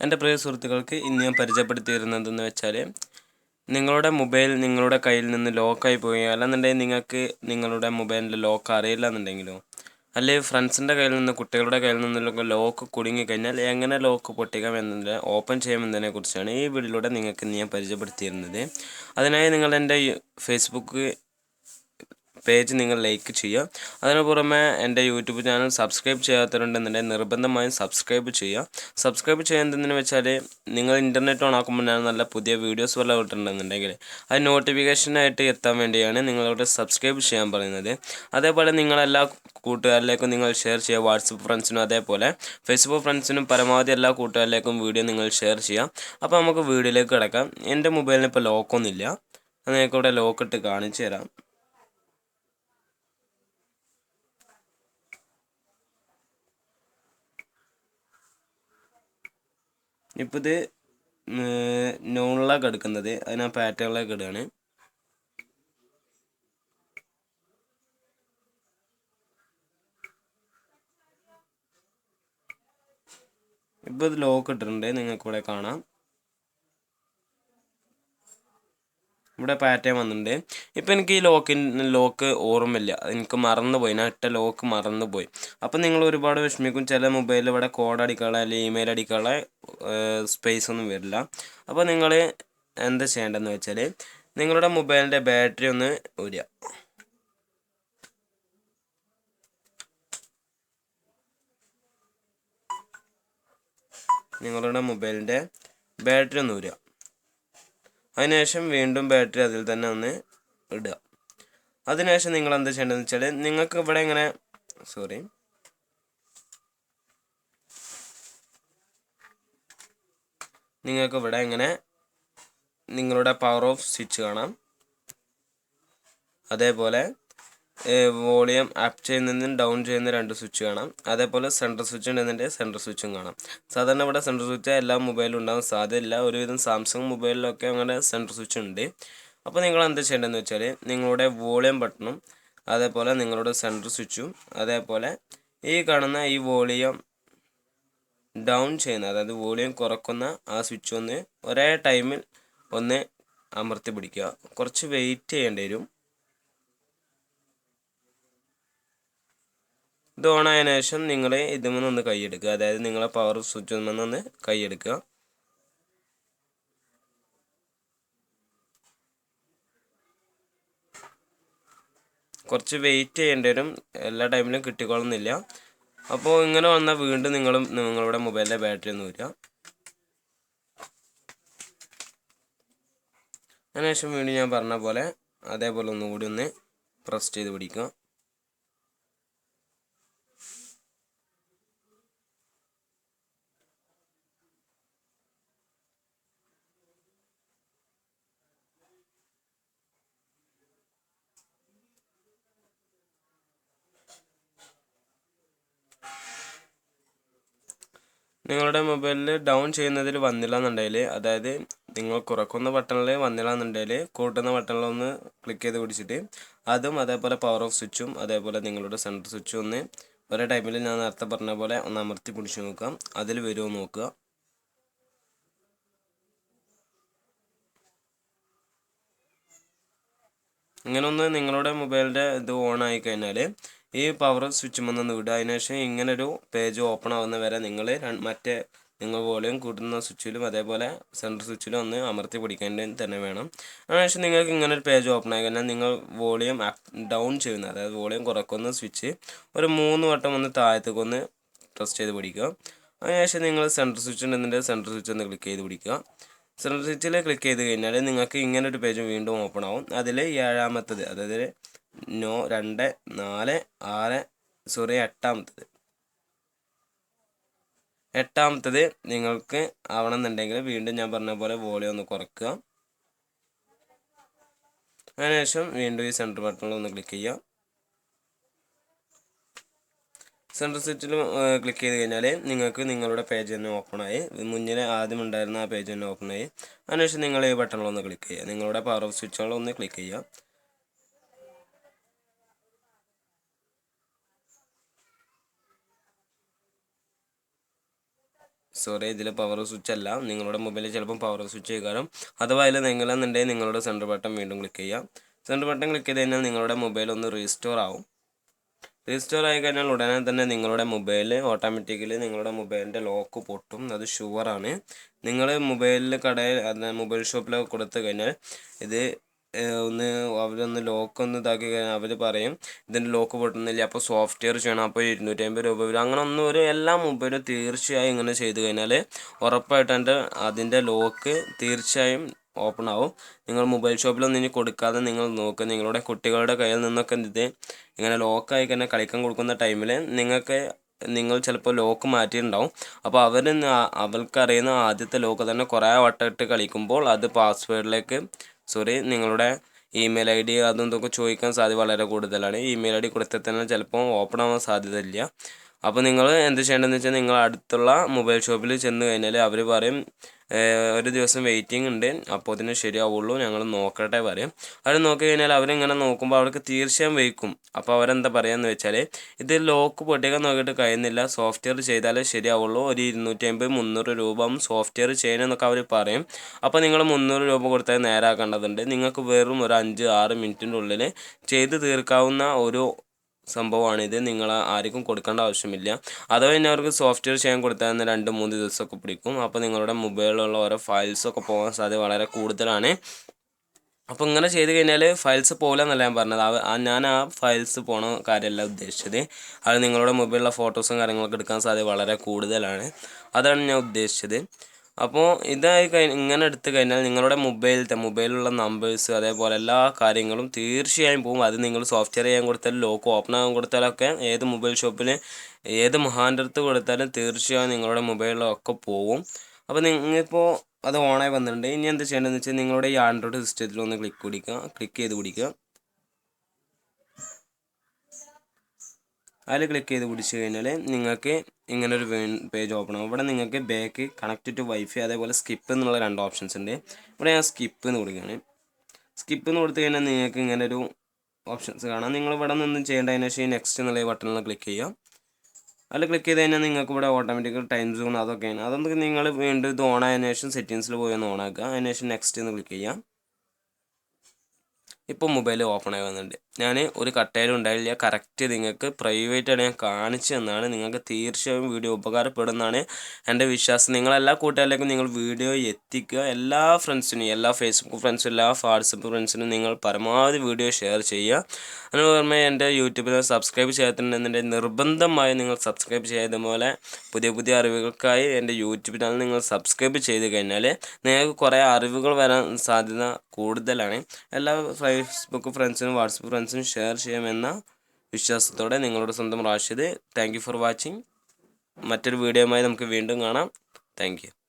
എന്റെ പ്രിയ സുഹൃത്തുക്കൾക്ക് ഇന്ന് ഞാൻ പരിചയപ്പെടുത്തി തരുന്നതെന്ന് വെച്ചാൽ നിങ്ങളുടെ മൊബൈൽ നിങ്ങളുടെ കയ്യിൽ നിന്ന് ലോക്കായി പോയി. അല്ലെന്നുണ്ടെങ്കിൽ നിങ്ങൾക്ക് നിങ്ങളുടെ മൊബൈലിന്റെ ലോക്ക് അറിയില്ല എന്നുണ്ടെങ്കിലോ അല്ലെങ്കിൽ ഫ്രണ്ട്സിന്റെ കയ്യിൽ നിന്ന് കുട്ടികളുടെ കയ്യിൽ നിന്നൊക്കെ ലോക്ക് കുടുങ്ങിക്കഴിഞ്ഞാൽ എങ്ങനെ ലോക്ക് പൊട്ടിക്കാം എന്നതിന്റെ ഓപ്പൺ ചെയ്യുമെന്നതിനെ കുറിച്ചാണ് ഈ വീഡിയോയിലൂടെ നിങ്ങൾക്ക് ഞാൻ പരിചയപ്പെടുത്തിയിരുന്നത്. അതിനായി നിങ്ങൾ എന്റെ ഫേസ്ബുക്ക് പേജ് നിങ്ങൾ ലൈക്ക് ചെയ്യുക. അതിന് പുറമെ എന്റെ യൂട്യൂബ് ചാനൽ സബ്സ്ക്രൈബ് ചെയ്യാത്തവരുണ്ടെന്നുണ്ടെങ്കിൽ നിർബന്ധമായും സബ്സ്ക്രൈബ് ചെയ്യുക. സബ്സ്ക്രൈബ് ചെയ്യുന്നതെന്ന് വെച്ചാൽ നിങ്ങൾ ഇന്റർനെറ്റ് ഓൺ ആക്കുമ്പോൾ ഞാൻ നല്ല പുതിയ വീഡിയോസ് വല്ല ഇട്ടിട്ടുണ്ടെന്നുണ്ടെങ്കിൽ അത് നോട്ടിഫിക്കേഷനായിട്ട് എത്താൻ വേണ്ടിയാണ് നിങ്ങളോട് സബ്സ്ക്രൈബ് ചെയ്യാൻ പറയുന്നത്. അതേപോലെ നിങ്ങളെല്ലാ കൂട്ടുകാരിലേക്കും നിങ്ങൾ ഷെയർ ചെയ്യുക. വാട്സപ്പ് ഫ്രണ്ട്സിനും അതേപോലെ ഫേസ്ബുക്ക് ഫ്രണ്ട്സിനും പരമാവധി എല്ലാ കൂട്ടുകാരിലേക്കും വീഡിയോ നിങ്ങൾ ഷെയർ ചെയ്യാം അപ്പോൾ നമുക്ക് വീഡിയോയിലേക്ക് കിടക്കാം. എന്റെ മൊബൈലിന് ഇപ്പോൾ ലോക്കൊന്നുമില്ല അത് നിങ്ങൾക്ക് ഇവിടെ ലോക്ക് ഇട്ട് കാണിച്ചു തരാം. ഇപ്പോൾ ഇത് നോണിലേക്ക് എടുക്കുന്നത്. അതിന പാറ്റേണിലേക്ക് ഇടുകയാണ് ഇപ്പോൾ ഇത് ലോക്ക് ഇട്ടിട്ടുണ്ട്. നിങ്ങൾക്കിവിടെ കാണാം. ഇവിടെ പാറ്റേൺ വന്നിട്ടുണ്ട്. ഇപ്പം എനിക്ക് ഈ ലോക്കിൻ ലോക്ക് ഓർമ്മയില്ല. എനിക്ക് മറന്നുപോയി. ഞാൻ ഇട്ട ലോക്ക് മറന്നുപോയി. അപ്പം നിങ്ങൾ ഒരുപാട് വിഷമിക്കും. ചില മൊബൈലിൽ ഇവിടെ കോഡ് അടിക്കാനുള്ള അല്ലെങ്കിൽ ഇമെയിൽ അടിക്കാനുള്ള സ്പേസ് ഒന്നും വരില്ല. അപ്പോൾ നിങ്ങൾ എന്താ ചെയ്യേണ്ടതെന്ന് വെച്ചാൽ നിങ്ങളുടെ മൊബൈലിന്റെ ബാറ്ററി ഒന്ന് ഊരുക നിങ്ങളുടെ മൊബൈലിന്റെ ബാറ്ററി ഒന്ന് ഊരുക അതിനുശേഷം വീണ്ടും ബാറ്ററി അതിൽ തന്നെ ഒന്ന് ഇടുക. അതിനുശേഷം നിങ്ങൾ എന്താ ചെയ്യേണ്ടതെന്ന് വെച്ചാൽ നിങ്ങൾക്ക് ഇവിടെ ഇങ്ങനെ സോറി നിങ്ങൾക്ക് ഇവിടെ ഇങ്ങനെ നിങ്ങളുടെ പവർ ഓഫ് സ്വിച്ച് കാണാം. അതേപോലെ വോളിയം അപ്പ് ചെയ്യുന്നതിനും ഡൗൺ ചെയ്യുന്ന രണ്ട് സ്വിച്ച് കാണാം. അതേപോലെ സെൻട്രൽ സ്വിച്ച് ഉണ്ടെന്നുണ്ടെങ്കിൽ സെൻട്രൽ സ്വിച്ചും കാണാം. സാധാരണ ഇവിടെ സെൻട്രൽ സ്വിച്ച് എല്ലാ മൊബൈലും ഉണ്ടാകും സാധ്യതയില്ല ഒരുവിധം സാംസങ് മൊബൈലിലൊക്കെ അങ്ങനെ സെൻട്രൽ സ്വിച്ച് ഉണ്ട്. അപ്പോൾ നിങ്ങൾ എന്താ ചെയ്യേണ്ടതെന്ന് വെച്ചാൽ നിങ്ങളുടെ വോളിയം ബട്ടണും അതേപോലെ നിങ്ങളുടെ സെൻട്രൽ സ്വിച്ചും അതേപോലെ ഈ കാണുന്ന ഈ വോളിയം ഡൗൺ ചെയ്യുന്ന അതായത് വോളിയം കുറക്കുന്ന ആ സ്വിച്ച് ഒന്ന് ഒരേ ടൈമിൽ ഒന്ന് അമർത്തി പിടിക്കുക. കുറച്ച് വെയിറ്റ് ചെയ്യേണ്ടി വരും. ഇത് ഓൺ ആയതിനു ശേഷം നിങ്ങൾ ഇതിൽ ഒന്ന് കൈയെടുക്കുക. അതായത് നിങ്ങളെ പവർ സ്വിച്ച് ഒന്ന് കൈയെടുക്കുക. കുറച്ച് വെയിറ്റ് ചെയ്യേണ്ടി വരും. എല്ലാ ടൈമിലും കിട്ടിക്കൊള്ളുന്നില്ല അപ്പോൾ ഇങ്ങനെ വന്നാൽ വീണ്ടും നിങ്ങൾ നിങ്ങളുടെ മൊബൈലിലെ ബാറ്ററി ഒന്നും വരിക അതിനുശേഷം വീണ്ടും ഞാൻ പറഞ്ഞ പോലെ അതേപോലെ ഒന്നുകൂടി ഒന്ന് പ്രസ് ചെയ്ത് പിടിക്കുക. നിങ്ങളുടെ മൊബൈലിൽ ഡൗൺ ചെയ്യുന്നതിൽ വന്നില്ല എന്നുണ്ടെങ്കിൽ അതായത് നിങ്ങൾ കുറക്കുന്ന ബട്ടണിൽ വന്നില്ല എന്നുണ്ടെങ്കിൽ കൂട്ടുന്ന ബട്ടണിൽ ഒന്ന് ക്ലിക്ക് ചെയ്ത് പിടിച്ചിട്ട് അതും അതേപോലെ പവർ ഓഫ് സ്വിച്ചും അതേപോലെ നിങ്ങളുടെ സെന്റർ സ്വിച്ചും ഒന്ന് ഒരേ ടൈമിൽ ഞാൻ നേരത്തെ പറഞ്ഞ പോലെ ഒന്ന് അമർത്തി പിടിച്ച് നോക്കാം അതിൽ വരുമോ നോക്കുക. ഇങ്ങനെ ഒന്ന് നിങ്ങളുടെ മൊബൈലിന്റെ ഇത് ഓൺ ആയി കഴിഞ്ഞാൽ ഈ പവർ സ്വിച്ച് വന്നൊന്ന് വിടുക. അതിനുശേഷം ഇങ്ങനൊരു പേജ് ഓപ്പൺ ആവുന്ന വരെ നിങ്ങൾ മറ്റേ നിങ്ങൾ വോളിയം കൂട്ടുന്ന സ്വിച്ചിലും അതേപോലെ സെൻട്രൽ സ്വിച്ചിലും ഒന്ന് അമർത്തി പിടിക്കേണ്ടി തന്നെ വേണം. അതിനുശേഷം നിങ്ങൾക്ക് ഇങ്ങനെ ഒരു പേജ് ഓപ്പൺ ആയി കഴിഞ്ഞാൽ നിങ്ങൾ വോളിയം ഡൗൺ ചെയ്യുന്ന അതായത് വോളിയം കുറക്കുന്ന സ്വിച്ച് ഒരു മൂന്ന് വട്ടം ഒന്ന് താഴത്തേക്ക് ഒന്ന് പ്രസ് ചെയ്ത് പിടിക്കുക. അതിനുശേഷം നിങ്ങൾ സെൻട്രൽ സ്വിച്ച് ഉണ്ടെന്നുണ്ട് സെൻട്രൽ സ്വിച്ച് ഒന്ന് ക്ലിക്ക് ചെയ്ത് പിടിക്കുക. സെൻട്രൽ സ്വിച്ചിൽ ക്ലിക്ക് ചെയ്ത് കഴിഞ്ഞാൽ നിങ്ങൾക്ക് ഇങ്ങനെ ഒരു പേജ് വീണ്ടും ഓപ്പൺ ആവും. അതിൽ ഏഴാമത്തത് അതായത് നോ രണ്ട് നാല് ആറ് സോറി എട്ടാമത്തത്. എട്ടാമത്തത് നിങ്ങൾക്ക് ആവണമെന്നുണ്ടെങ്കിൽ വീണ്ടും ഞാൻ പറഞ്ഞ പോലെ വോളിയം ഒന്ന് കുറയ്ക്കുക അതിനുശേഷം വീണ്ടും ഈ സെന്റർ ബട്ടണിൽ ഒന്ന് ക്ലിക്ക് ചെയ്യുക. സെൻട്രൽ സ്വിച്ചിൽ ക്ലിക്ക് ചെയ്ത് കഴിഞ്ഞാൽ നിങ്ങൾക്ക് നിങ്ങളുടെ പേജ് തന്നെ ആയി. മുന്നിൽ ആദ്യം ഉണ്ടായിരുന്ന ആ പേജ് തന്നെ ആയി. അതിനുശേഷം നിങ്ങൾ ഈ ബട്ടണിലൊന്ന് ക്ലിക്ക് ചെയ്യുക. നിങ്ങളുടെ പവർ ഓഫ് സ്വിച്ചുകളൊന്ന് ക്ലിക്ക് ചെയ്യുക. സോറി ഇതിൽ പവർ സ്വിച്ച് അല്ല. നിങ്ങളുടെ മൊബൈലിൽ ചിലപ്പോൾ പവർ സ്വിച്ച് ചെയ്താലും അഥവാ അതിൽ നിങ്ങളെന്നുണ്ടെങ്കിൽ നിങ്ങളുടെ സെന്റർ ബട്ടൺ വീണ്ടും ക്ലിക്ക് ചെയ്യാം സെന്റർ ബട്ടൺ ക്ലിക്ക് ചെയ്ത് കഴിഞ്ഞാൽ നിങ്ങളുടെ മൊബൈൽ ഒന്ന് റീസ്റ്റോർ ആവും. റീസ്റ്റോർ ആയി കഴിഞ്ഞാൽ ഉടനെ തന്നെ നിങ്ങളുടെ മൊബൈൽ ഓട്ടോമാറ്റിക്കലി നിങ്ങളുടെ മൊബൈലിന്റെ ലോക്ക് പൊട്ടും. അത് ഷുവറാണ് നിങ്ങൾ മൊബൈലിൽ കടയിൽ മൊബൈൽ ഷോപ്പിലൊക്കെ കൊടുത്തു കഴിഞ്ഞാൽ ഇത് ഒന്ന് അവരൊന്ന് ലോക്ക് ഒന്ന് ഇതാക്കി കഴിഞ്ഞാൽ അവർ പറയും ഇതിന്റെ ലോക്ക് പൊട്ടുന്നില്ല അപ്പോൾ സോഫ്റ്റ്വെയർ ചെയ്യണം അപ്പോൾ ഇരുന്നൂറ്റി അമ്പത് രൂപ വരും. അങ്ങനെ ഒന്നും ഒരു എല്ലാ മൊബൈലും തീർച്ചയായും ഇങ്ങനെ ചെയ്ത് കഴിഞ്ഞാൽ ഉറപ്പായിട്ട് എന്റെ അതിന്റെ ലോക്ക് തീർച്ചയായും ഓപ്പൺ ആവും. നിങ്ങൾ മൊബൈൽ ഷോപ്പിലൊന്നും ഇനി കൊടുക്കാതെ നിങ്ങൾ നോക്കുക നിങ്ങളുടെ കുട്ടികളുടെ കയ്യിൽ നിന്നൊക്കെ ഇത് ഇങ്ങനെ ലോക്കായി കഴിഞ്ഞാൽ കളിക്കാൻ കൊടുക്കുന്ന ടൈമിൽ നിങ്ങൾക്ക് നിങ്ങൾ ചിലപ്പോൾ ലോക്ക് മാറ്റിയിട്ടുണ്ടാവും. അപ്പോൾ അവർ അവർക്കറിയുന്ന ആദ്യത്തെ ലോക്ക് തന്നെ കുറേ വട്ടം ഇട്ട് കളിക്കുമ്പോൾ അത് പാസ്വേഡിലേക്ക് സോറി നിങ്ങളുടെ ഇമെയിൽ ഐ ഡി അതും ഇതൊക്കെ ചോദിക്കാൻ സാധ്യത വളരെ കൂടുതലാണ്. ഇമെയിൽ ഐ ഡി കൊടുത്താൽ തന്നെ ചിലപ്പോൾ ഓപ്പൺ ആവാൻ സാധ്യതയില്ല. അപ്പോൾ നിങ്ങൾ എന്ത് ചെയ്യേണ്ടതെന്ന് വെച്ചാൽ നിങ്ങൾ അടുത്തുള്ള മൊബൈൽ ഷോപ്പിൽ ചെന്ന് കഴിഞ്ഞാൽ അവർ പറയും "ഏഹ്, ഒരു ദിവസം വെയിറ്റിംഗ് ഉണ്ട്. അപ്പോൾ അതിന് ശരിയാവുള്ളൂ. ഞങ്ങൾ നോക്കട്ടെ പറയും. അവർ നോക്കി കഴിഞ്ഞാൽ അവരിങ്ങനെ നോക്കുമ്പോൾ അവർക്ക് തീർച്ചയായും വയ്ക്കും. അപ്പോൾ അവരെന്താ പറയുകയെന്ന് വെച്ചാൽ ഇത് ലോക്ക് പൊട്ടിക്കാൻ നോക്കിയിട്ട് കഴിയുന്നില്ല. സോഫ്റ്റ്വെയർ ചെയ്താലേ ശരിയാവുള്ളൂ. ഒരു ഇരുന്നൂറ്റി അമ്പത് മുന്നൂറ് രൂപ സോഫ്റ്റ്വെയർ ചെയ്യണമെന്നൊക്കെ അവർ പറയും. അപ്പോൾ നിങ്ങൾ മുന്നൂറ് രൂപ കൊടുത്താൽ നേരാക്കേണ്ടതുണ്ട്. നിങ്ങൾക്ക് വെറും ഒരു അഞ്ച് ആറ് മിനിറ്റിന്റെ ഉള്ളിൽ ചെയ്ത് തീർക്കാവുന്ന ഒരു സംഭവമാണിത്. നിങ്ങൾ ആർക്കും കൊടുക്കേണ്ട ആവശ്യമില്ല. അഥവാ ഇനി അവർക്ക് സോഫ്റ്റ്വെയർ ചെയ്യാൻ കൊടുത്താൽ തന്നെ രണ്ട് മൂന്ന് ദിവസമൊക്കെ പിടിക്കും. അപ്പോൾ നിങ്ങളുടെ മൊബൈലിലുള്ള ഓരോ ഫയൽസൊക്കെ പോകാൻ സാധ്യത വളരെ കൂടുതലാണ്. അപ്പോൾ ഇങ്ങനെ ചെയ്ത് കഴിഞ്ഞാൽ ഫയൽസ് പോകില്ല എന്നല്ല ഞാൻ പറഞ്ഞത്. ഞാൻ ആ ഫയൽസ് പോണ കാര്യമല്ല ഉദ്ദേശിച്ചത്. അത് നിങ്ങളുടെ മൊബൈലിലെ ഫോട്ടോസും കാര്യങ്ങളൊക്കെ എടുക്കാൻ സാധ്യത വളരെ കൂടുതലാണ്. അതാണ് ഞാൻ ഉദ്ദേശിച്ചത്. അപ്പോൾ ഇതായി കഴി ഇങ്ങനെ എടുത്തു കഴിഞ്ഞാൽ നിങ്ങളുടെ മൊബൈലിലത്തെ മൊബൈലിലുള്ള നമ്പേഴ്സ് അതേപോലെ എല്ലാ കാര്യങ്ങളും തീർച്ചയായും പോകും അത് നിങ്ങൾ സോഫ്റ്റ്വെയർ ചെയ്യാൻ കൊടുത്താലും ലോക്ക് ഓപ്പൺ ആകാൻ കൊടുത്താലൊക്കെ ഏത് മൊബൈൽ ഷോപ്പിൽ ഏത് മഹാന്റെ അടുത്ത് കൊടുത്താലും തീർച്ചയായും നിങ്ങളുടെ മൊബൈലിലൊക്കെ പോകും അപ്പോൾ നിങ്ങളിപ്പോൾ അത് ഓണായി വന്നിട്ടുണ്ട്. ഇനി എന്ത് ചെയ്യേണ്ടതെന്ന് വെച്ചാൽ നിങ്ങളുടെ ഈ ആൻഡ്രോയിഡ് സിസ്റ്റത്തിൽ ഒന്ന് ക്ലിക്ക് പിടിക്കുക. ക്ലിക്ക് ചെയ്ത് പിടിക്കുക. അതിൽ ക്ലിക്ക് ചെയ്ത് പിടിച്ച് കഴിഞ്ഞാൽ നിങ്ങൾക്ക് ഇങ്ങനൊരു പേജ് ഓപ്പൺ ആകും ഇവിടെ നിങ്ങൾക്ക് ബാക്ക് കണക്ട് ടു വൈഫൈ അതേപോലെ സ്കിപ്പ് എന്നുള്ള രണ്ട് ഓപ്ഷൻസ് ഉണ്ട്. ഇവിടെ ഞാൻ സ്കിപ്പ് എന്ന് കൊടുക്കുകയാണ്. സ്കിപ്പ് എന്ന് കൊടുത്തു കഴിഞ്ഞാൽ നിങ്ങൾക്ക് ഇങ്ങനൊരു ഓപ്ഷൻസ് കാണാം. നിങ്ങൾ ഇവിടെ നിന്ന് ചെയ്യേണ്ടതിന് ശേഷം നെക്സ്റ്റ് എന്നുള്ള ബട്ടണിൽ ക്ലിക്ക് ചെയ്യുക. അതിൽ ക്ലിക്ക് ചെയ്ത് കഴിഞ്ഞാൽ നിങ്ങൾക്ക് ഇവിടെ ഓട്ടോമാറ്റിക്കൽ ടൈം സോൺ അതൊക്കെയാണ് അതൊക്കെ നിങ്ങൾ വീണ്ടും ഇത് ഓൺ ആയതിനു ശേഷം സെറ്റിങ്സിൽ പോയി ഒന്ന് ഓൺ ആക്കുക. അതിന് ശേഷം നെക്സ്റ്റ് എന്ന് ക്ലിക്ക് ചെയ്യാം ഇപ്പോൾ മൊബൈൽ ഓപ്പൺ ആയി വന്നിട്ടുണ്ട്. ഞാൻ ഒരു കട്ടയിലും ഉണ്ടായില്ല. കറക്റ്റ് നിങ്ങൾക്ക് പ്രൈവറ്റാണ് ഞാൻ കാണിച്ചു തന്നാണ്. നിങ്ങൾക്ക് തീർച്ചയായും വീഡിയോ ഉപകാരപ്പെടുന്നതാണ്. എന്റെ വിശ്വാസം. നിങ്ങളെല്ലാ കൂട്ടുകാരിലേക്കും നിങ്ങൾ വീഡിയോ എത്തിക്കുക. എല്ലാ ഫ്രണ്ട്സിനും എല്ലാ ഫേസ്ബുക്ക് ഫ്രണ്ട്സും എല്ലാ വാട്സപ്പ് ഫ്രണ്ട്സിനും നിങ്ങൾ പരമാവധി വീഡിയോ ഷെയർ ചെയ്യുക. അതിന് പുറമെ എന്റെ യൂട്യൂബിൽ സബ്സ്ക്രൈബ് ചെയ്യാത്തുണ്ടെന്നുണ്ടെങ്കിൽ നിർബന്ധമായി നിങ്ങൾ സബ്സ്ക്രൈബ് ചെയ്തതുപോലെ പുതിയ പുതിയ അറിവുകൾക്കായി എന്റെ യൂട്യൂബ് ചാനൽ നിങ്ങൾ സബ്സ്ക്രൈബ് ചെയ്ത് കഴിഞ്ഞാൽ നിങ്ങൾക്ക് കുറേ അറിവുകൾ വരാൻ സാധ്യത കൂടുതലാണ്. എല്ലാ ഫേസ്ബുക്ക് ഫ്രണ്ട്സിനും വാട്സപ്പ് ഫ്രണ്ട്സിനും ഷെയർ ചെയ്യാമെന്ന വിശ്വാസത്തോടെ നിങ്ങളുടെ സ്വന്തം റാഷിദ്. താങ്ക് ഫോർ വാച്ചിങ് മറ്റൊരു വീഡിയോയുമായി നമുക്ക് വീണ്ടും കാണാം. താങ്ക്